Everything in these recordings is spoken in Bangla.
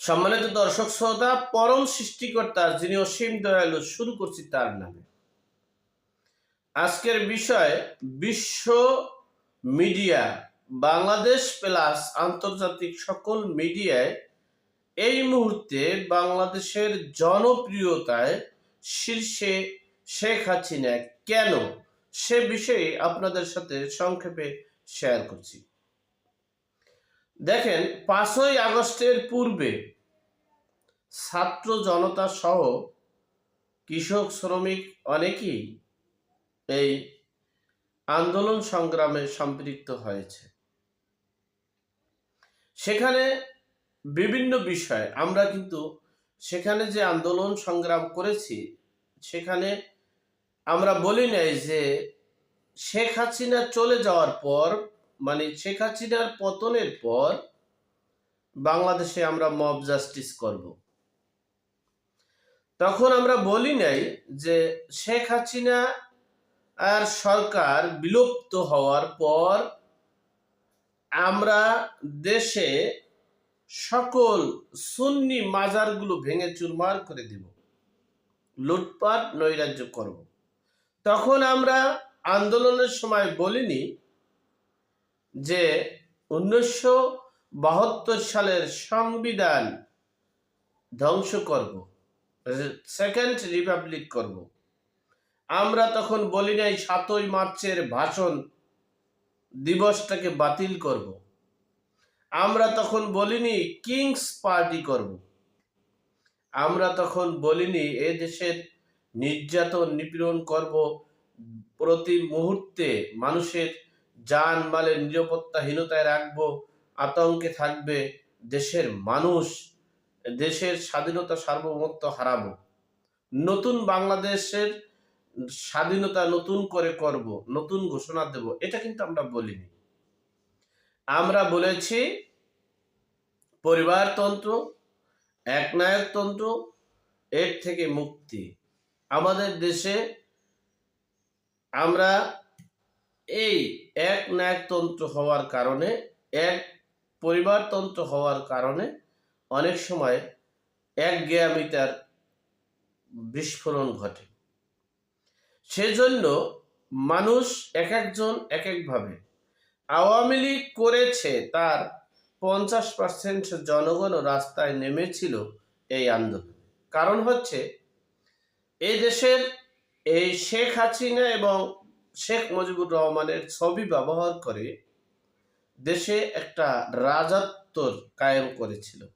সম্মানিত দর্শক শ্রোতা, পরম সৃষ্টিকর্তা যিনি অসীম দয়ালু, শুরু করছি তার নামে। আজকের বিষয়, বিশ্ব মিডিয়া, বাংলাদেশ প্লাস আন্তর্জাতিক সকল মিডিয়ায় এই মুহূর্তে বাংলাদেশের জনপ্রিয়তায় শীর্ষে শেখ হাসিনা। কেন? সে বিষয়ে আপনাদের সাথে সংক্ষেপে শেয়ার করছি। দেখেন, পাঁচই আগস্টের পূর্বে ছাত্র জনতা সহ কৃষক, শ্রমিক অনেকেই এই আন্দোলন সংগ্রামে সম্পৃক্ত হয়েছে। সেখানে বিভিন্ন বিষয়, আমরা কিন্তু সেখানে যে আন্দোলন সংগ্রাম করেছি, সেখানে আমরা বলি নাই যে শেখ হাসিনা চলে যাওয়ার পর মানে শেখ হাসিনার পতনের পর বাংলাদেশে আমরা মব জাস্টিস করব। তখন আমরা বলি নাই যে শেখ হাসিনা আর সরকার বিলুপ্ত হওয়ার পর আমরা দেশে সকল সুন্নি মাজারগুলো ভেঙে চুরমার করে দেব, লুটপাট, নৈরাজ্য করব। তখন আমরা আন্দোলনের সময় বলিনি যে উনিশশো বাহাত্তর সালের সংবিধান ধ্বংস করব সেকেন্ড রিপাবলিক করব। আমরা তখন বলি নাই, সাতই মার্চের ভাষণ দিবসটাকে বাতিল করব। আমরা তখন বলিনি, কিংস পার্টি করব। আমরা তখন বলিনি, এ দেশের নির্যাতন নিপীড়ন করব। প্রতি মুহূর্তে মানুষের যান মালের নিরাপত্তাহীনতায় রাখব, আতঙ্কে থাকবে দেশের মানুষ, দেশের স্বাধীনতা সার্বভৌমত্ব হারাবো। নতুন বাংলাদেশের স্বাধীনতা নতুন করে করব, নতুন ঘোষণা দেব, এটা কিন্তু আমরা বলিনি। আমরা বলেছি, পরিবারতন্ত্র, একনায়কতন্ত্র, এর থেকে মুক্তি। আমাদের দেশে আমরা এই এক ন্যায়তন্ত্র হওয়ার কারণে, এক পরিবারতন্ত্র হওয়ার কারণে অনেক সময় এক জ্ঞামিতার বিস্ফোরণ ঘটে। সেজন্য মানুষ এক একজন এক একভাবে আওয়ামী লীগ করেছে, তার পঞ্চাশ পার্সেন্ট জনগণও রাস্তায় নেমেছিল এই আন্দোলন। কারণ হচ্ছে এই দেশের এই শেখ হাসিনা এবং শেখ মুজিবুর রহমানের ছবি ব্যবহার করে দেশে একটা রাজত্বর কায়েম করেছিল।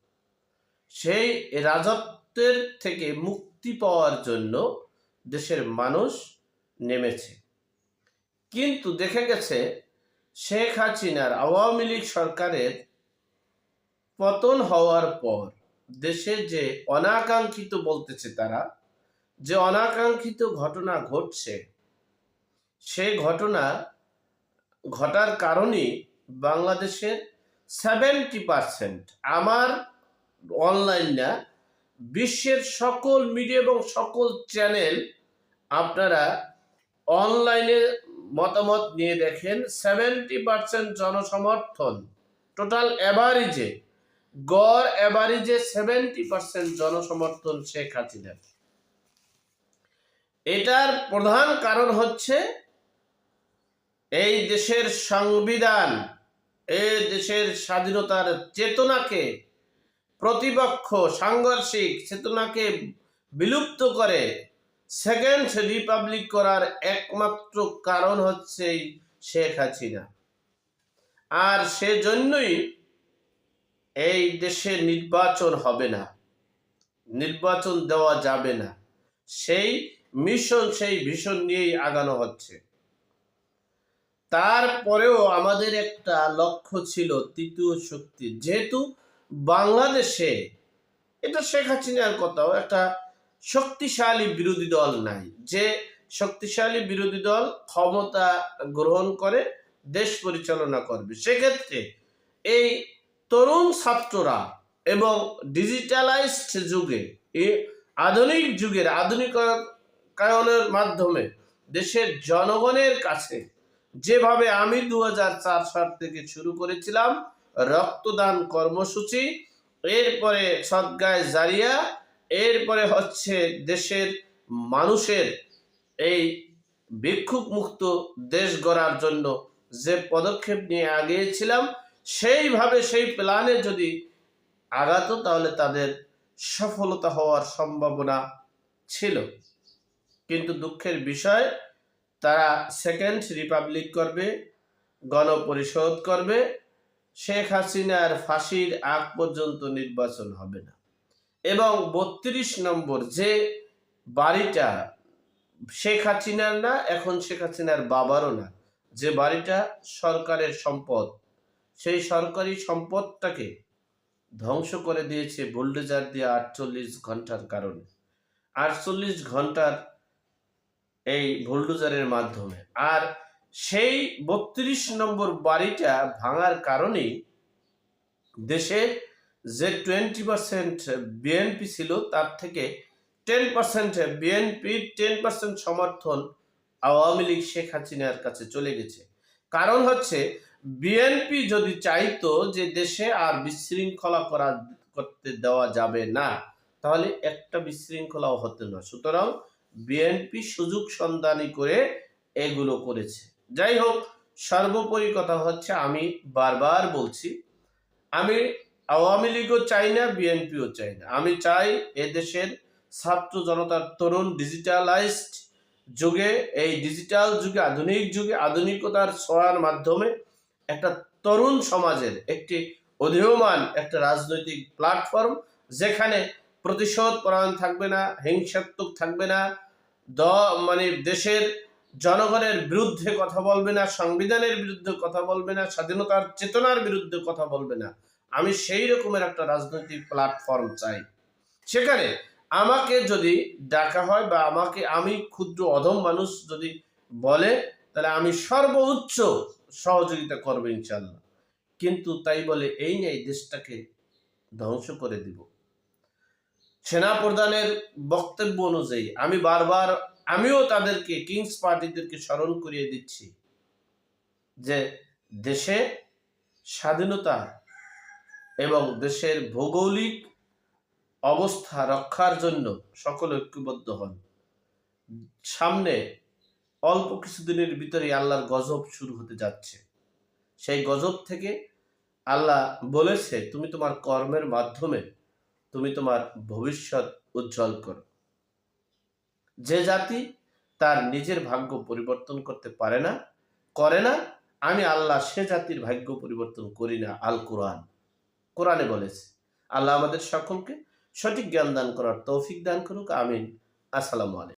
সেই রাজত্বের থেকে মুক্তি পাওয়ার জন্য দেশের মানুষ নেমেছে। কিন্তু দেখে গেছে, শেখ হাসিনার আওয়ামী লীগ সরকারের পতন হওয়ার পর দেশে যে অনাকাঙ্ক্ষিত বলতেছে তারা, যে অনাকাঙ্ক্ষিত ঘটনা ঘটছে সে ঘটনা ঘটার কারণে বাংলাদেশের সেভেন্টি পার্সেন্ট আমার অনলাইন না, বিশ্বের সকল মিডিয়া এবং সকল চ্যানেল আপনারা অনলাইনে মতামত নিয়ে দেখেন সেভেন্টি পার্সেন্ট জনসমর্থন টোটাল অ্যাভারেজে গড় অ্যাভারেজে সেভেন্টি পার্সেন্ট জনসমর্থন শেখ হাসিনার। এটার প্রধান কারণ হচ্ছে এই দেশের সংবিধান, এই দেশের স্বাধীনতার চেতনাকে প্রতিপক্ষ, সাংঘর্ষিক চেতনাকে বিলুপ্ত করে সেকেন্ড রিপাবলিক করার একমাত্র কারণ হচ্ছে শেখ হাসিনা। আর সেজন্যই এই দেশে নির্বাচন হবে না, নির্বাচন দেওয়া যাবে না। সেই মিশন সেই ভীষণ নিয়েই আগানো হচ্ছে। তারপরেও আমাদের একটা লক্ষ্য ছিল, তৃতীয় শক্তি। যেহেতু বাংলাদেশে এটা শেখ হাসিনার কথাও, একটা শক্তিশালী বিরোধী দল নাই। যে শক্তিশালী বিরোধী দল ক্ষমতা গ্রহণ করে, দেশ পরিচালনা করবে। সেক্ষেত্রে এই তরুণ ছাত্ররা এবং ডিজিটালাইজড যুগে এ আধুনিক যুগের আধুনিকায়নের মাধ্যমে দেশের জনগণের কাছে যেভাবে আমি দু হাজার চার সাল থেকে শুরু করেছিলাম, রক্তদান কর্মসূচি, এরপরে সদ্গায় জারিয়া, এরপরে হচ্ছে দেশের মানুষের এই ভিক্ষুক মুক্ত দেশ গড়ার জন্য যে পদক্ষেপ নিয়ে আগিয়েছিলাম, সেইভাবে সেই প্ল্যানে যদি আগাতো, তাহলে তাদের সফলতা হওয়ার সম্ভাবনা ছিল। কিন্তু দুঃখের বিষয় তারা সেকেন্ড রিপাবলিক করবে, গণপরিষদ করবে, শেখ হাসিনার ফাঁসির আগ পর্যন্ত নির্বাচন হবে না। এবং বত্রিশ নম্বর যে বাড়িটা শেখ হাসিনার না, এখন শেখ হাসিনার বাবারও না, যে বাড়িটা সরকারের সম্পদ, সেই সরকারি সম্পদটাকে ধ্বংস করে দিয়েছে বুলডোজার দিয়ে আটচল্লিশ ঘণ্টার কারণে। আটচল্লিশ ঘণ্টার এই বুলডোজারের মাধ্যমে। আর সেই বত্রিশ নম্বর বাড়িটা ভাঙার কারণেই দেশে যে টোয়েন্টি পার্সেন্ট বিএনপি ছিল, তার থেকে টেন পার্সেন্ট বিএনপির টেন পার্সেন্ট সমর্থন আওয়ামী লীগ শেখ হাসিনার কাছে চলে গেছে। কারণ হচ্ছে, বিএনপি যদি চাইতো যে দেশে আর বিশৃঙ্খলা করা করতে দেওয়া যাবে না, তাহলে একটা বিশৃঙ্খলাও হতো না। সুতরাং বিএনপি সুযোগ সন্ধানী করে এগুলো করেছে। যাই হোক, সর্বোপরি কথা হচ্ছে, আমি বারবার বলছি, আমি আওয়ামী লীগও চাই না, বিএনপিও চাই না। আমি চাই এদেশের ছাত্র জনতার তরুণ ডিজিটালাইজড যুগে, এই ডিজিটাল যুগে, আধুনিক যুগে, আধুনিকতার ছোঁয়ার মাধ্যমে একটা তরুণ সমাজের একটি অধীয়মান একটা রাজনৈতিক প্ল্যাটফর্ম, যেখানে প্রতিশোধ পরায়ণ থাকবে না, হিংসাত্মক থাকবে না, দ মানে দেশের জনগণের বিরুদ্ধে কথা বলবে না, সংবিধানের বিরুদ্ধে কথা বলবে না, স্বাধীনতার চেতনার বিরুদ্ধে কথা বলবে না। আমি সেই রকমের একটা রাজনৈতিক প্ল্যাটফর্ম চাই। সেখানে আমাকে যদি ডাকা হয় বা আমাকে আমি ক্ষুদ্র অধম মানুষ যদি বলে, তাহলে আমি সর্বোচ্চ সহযোগিতা করব ইনশাল্লাহ কিন্তু তাই বলে এই নেই দেশটাকে ধ্বংস করে দিব। সেনা প্রধানের বক্তব্য অনুযায়ী আমি বারবার আমিও তাদেরকে, কিংস পার্টিদেরকে স্মরণ করিয়ে দিচ্ছি যে দেশে স্বাধীনতা এবং দেশের ভৌগোলিক অবস্থা রক্ষার জন্য সকলে ঐক্যবদ্ধ হন। সামনে অল্প কিছুদিনের ভিতরে আল্লাহর গজব শুরু হতে যাচ্ছে। সেই গজব থেকে আল্লাহ বলেছে, তুমি তোমার কর্মের মাধ্যমে তুমি তোমার ভবিষ্যৎ উজ্জ্বল করো। যে জাতি তার নিজের ভাগ্য পরিবর্তন করতে পারে না, করে না, আমি আল্লাহ সে জাতির ভাগ্য পরিবর্তন করি না, আল কোরআন। কোরআনে বলেছে, আল্লাহ আমাদের সকলকে সঠিক জ্ঞান দান করার তৌফিক দান করুক, আমিন। আসসালামু আলাইকুম।